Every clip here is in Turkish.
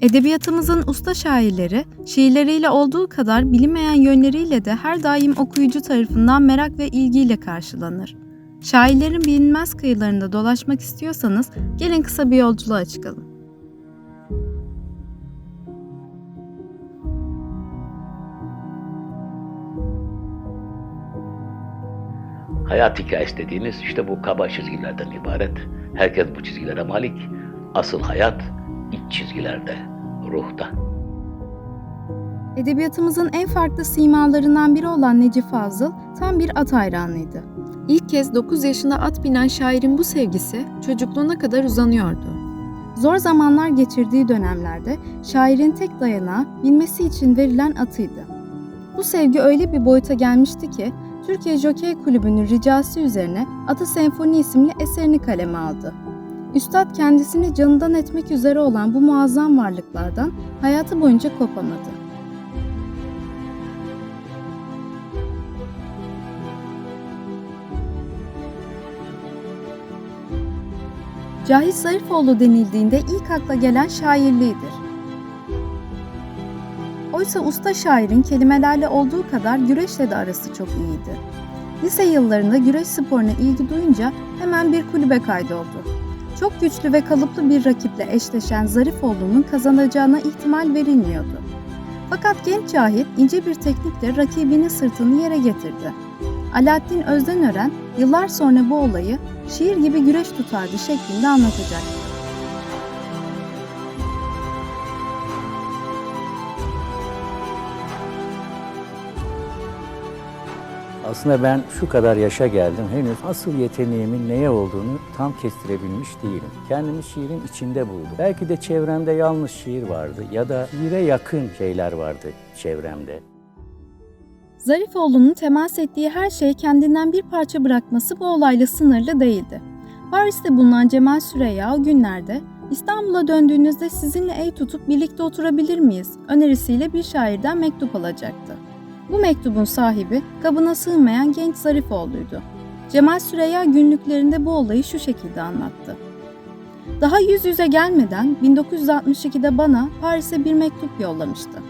Edebiyatımızın usta şairleri, şiirleriyle olduğu kadar bilinmeyen yönleriyle de her daim okuyucu tarafından merak ve ilgiyle karşılanır. Şairlerin bilinmez kıyılarında dolaşmak istiyorsanız gelin kısa bir yolculuğa çıkalım. Hayat hikayesi dediğimiz işte bu kaba çizgilerden ibaret. Herkes bu çizgilere malik. Asıl hayat iç çizgilerde, ruhta. Edebiyatımızın en farklı simalarından biri olan Necip Fazıl tam bir at hayranıydı. İlk kez 9 yaşında at binen şairin bu sevgisi çocukluğuna kadar uzanıyordu. Zor zamanlar geçirdiği dönemlerde şairin tek dayanağı bilmesi için verilen atıydı. Bu sevgi öyle bir boyuta gelmişti ki Türkiye Jokey Kulübü'nün ricası üzerine Atı Senfoni isimli eserini kaleme aldı. Üstad kendisini canından etmek üzere olan bu muazzam varlıklardan hayatı boyunca kopamadı. Cahit Zarifoğlu denildiğinde ilk akla gelen şairliğidir. Oysa usta şairin kelimelerle olduğu kadar güreşle de arası çok iyiydi. Lise yıllarında güreş sporuna ilgi duyunca hemen bir kulübe kaydoldu. Çok güçlü ve kalıplı bir rakiple eşleşen Zarifoğlu'nun kazanacağına ihtimal verilmiyordu. Fakat genç Cahit ince bir teknikle rakibinin sırtını yere getirdi. Alaaddin Özdenören yıllar sonra bu olayı şiir gibi güreş tutardı şeklinde anlatacak. Aslında ben şu kadar yaşa geldim henüz asıl yeteneğimin neye olduğunu tam kestirebilmiş değilim. Kendimi şiirin içinde buldum. Belki de çevremde yalnız şiir vardı ya da şiire yakın şeyler vardı çevremde. Zarifoğlu'nun temas ettiği her şey kendinden bir parça bırakması bu olayla sınırlı değildi. Paris'te bulunan Cemal Süreyya o günlerde İstanbul'a döndüğünüzde sizinle ev tutup birlikte oturabilir miyiz önerisiyle bir şairden mektup alacaktı. Bu mektubun sahibi kabına sığmayan genç Zarifoğlu'ydu. Cemal Süreyya günlüklerinde bu olayı şu şekilde anlattı. Daha yüz yüze gelmeden 1962'de bana Paris'e bir mektup yollamıştı.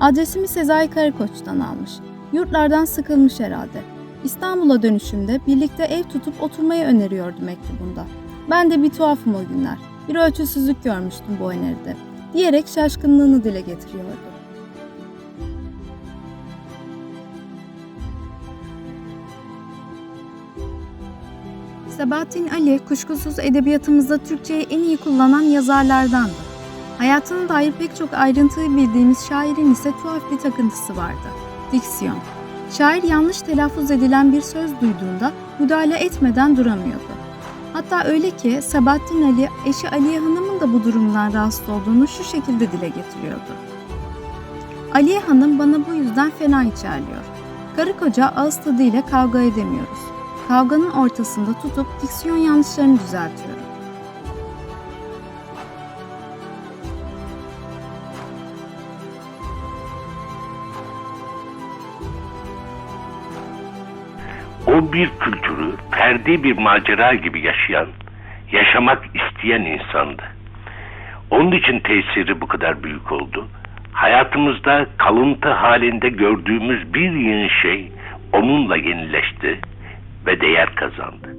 Adresimi Sezai Karakoç'tan almış. Yurtlardan sıkılmış herhalde. İstanbul'a dönüşümde birlikte ev tutup oturmayı öneriyordu mektubunda. Ben de bir tuhafım o günler. Bir ölçüsüzlük görmüştüm bu öneride. Diyerek şaşkınlığını dile getiriyordu. Sabahattin Ali kuşkusuz edebiyatımızda Türkçeyi en iyi kullanan yazarlardandı. Hayatına dair pek çok ayrıntıyı bildiğimiz şairin ise tuhaf bir takıntısı vardı. Diksiyon. Şair yanlış telaffuz edilen bir söz duyduğunda müdahale etmeden duramıyordu. Hatta öyle ki Sabahattin Ali eşi Aliye Hanım'ın da bu durumdan rahatsız olduğunu şu şekilde dile getiriyordu. Aliye Hanım bana bu yüzden fena içerliyor. Karı koca ağız tadıyla kavga edemiyoruz. Kavganın ortasında tutup diksiyon yanlışlarını düzeltiyorum. O bir kültürü ferdi bir macera gibi yaşayan, yaşamak isteyen insandı. Onun için tesiri bu kadar büyük oldu. Hayatımızda kalıntı halinde gördüğümüz bir yeni şey onunla yenileşti ve değer kazandı.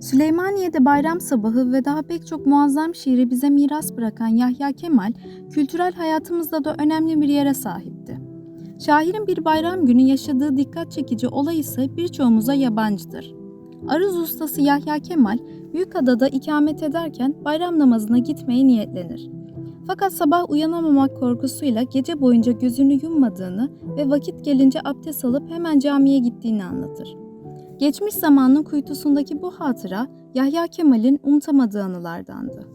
Süleymaniye'de bayram sabahı ve daha pek çok muazzam şiiri bize miras bırakan Yahya Kemal, kültürel hayatımızda da önemli bir yere sahipti. Şairin bir bayram günü yaşadığı dikkat çekici olay ise birçoğumuza yabancıdır. Aruz ustası Yahya Kemal, Büyükada'da ikamet ederken bayram namazına gitmeye niyetlenir. Fakat sabah uyanamamak korkusuyla gece boyunca gözünü yummadığını ve vakit gelince abdest alıp hemen camiye gittiğini anlatır. Geçmiş zamanın kuytusundaki bu hatıra Yahya Kemal'in unutamadığı anılardandı.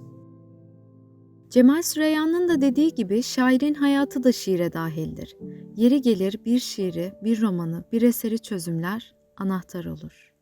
Cemal Süreyya'nın da dediği gibi şairin hayatı da şiire dahildir. Yeri gelir bir şiiri, bir romanı, bir eseri çözümler, anahtar olur.